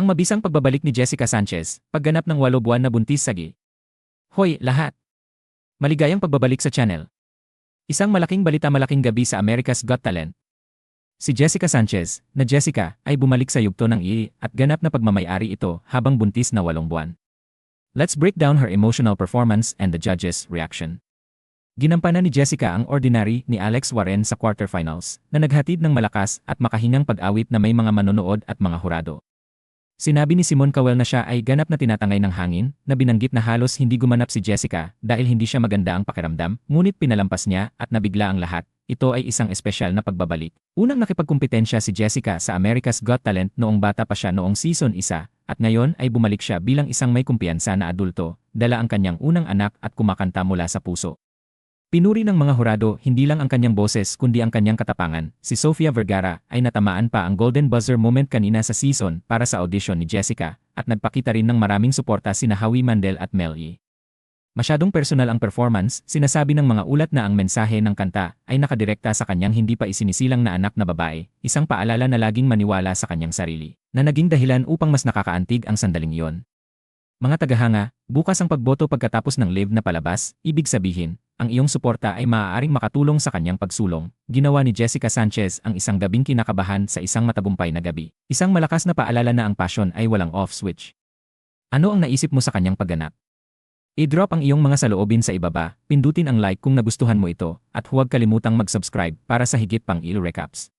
Ang mabisang pagbabalik ni Jessica Sanchez, pagganap ng walo buwan na buntis sagi. Hoy, lahat! Maligayang pagbabalik sa channel. Isang malaking balita malaking gabi sa America's Got Talent. Si Jessica Sanchez, na Jessica, ay bumalik sa yugto ng ii at ganap na pagmamayari ito habang buntis na walong buwan. Let's break down her emotional performance and the judges' reaction. Ginampanan ni Jessica ang ordinary ni Alex Warren sa quarterfinals na naghatid ng malakas at makahingang pag-awit na may mga manonood at mga hurado. Sinabi ni Simon Cowell na siya ay ganap na tinatangay ng hangin, na binanggit na halos hindi gumanap si Jessica dahil hindi siya maganda ang pakiramdam, ngunit pinalampas niya at nabigla ang lahat. Ito ay isang espesyal na pagbabalik. Unang nakipagkumpetensya si Jessica sa America's Got Talent noong bata pa siya noong season 1, at ngayon ay bumalik siya bilang isang may kumpiyansa na adulto, dala ang kanyang unang anak at kumakanta mula sa puso. Pinuri ng mga hurado hindi lang ang kanyang boses kundi ang kanyang katapangan. Si Sofia Vergara ay natamaan pa ang golden buzzer moment kanina sa season para sa audition ni Jessica at nagpakita rin ng maraming suporta sina Howie Mandel at Mel E. Masyadong personal ang performance, sinasabi ng mga ulat na ang mensahe ng kanta ay nakadirekta sa kanyang hindi pa isinisilang na anak na babae, isang paalala na laging maniwala sa kanyang sarili, na naging dahilan upang mas nakakaantig ang sandaling iyon. Mga tagahanga, bukas ang pagboto pagkatapos ng live na palabas, ibig sabihin, ang iyong suporta ay maaaring makatulong sa kanyang pagsulong. Ginawa ni Jessica Sanchez ang isang gabing kinakabahan sa isang matagumpay na gabi. Isang malakas na paalala na ang passion ay walang off switch. Ano ang naisip mo sa kanyang pagganap? I-drop ang iyong mga saloobin sa ibaba, pindutin ang like kung nagustuhan mo ito, at huwag kalimutang mag-subscribe para sa higit pang il recaps.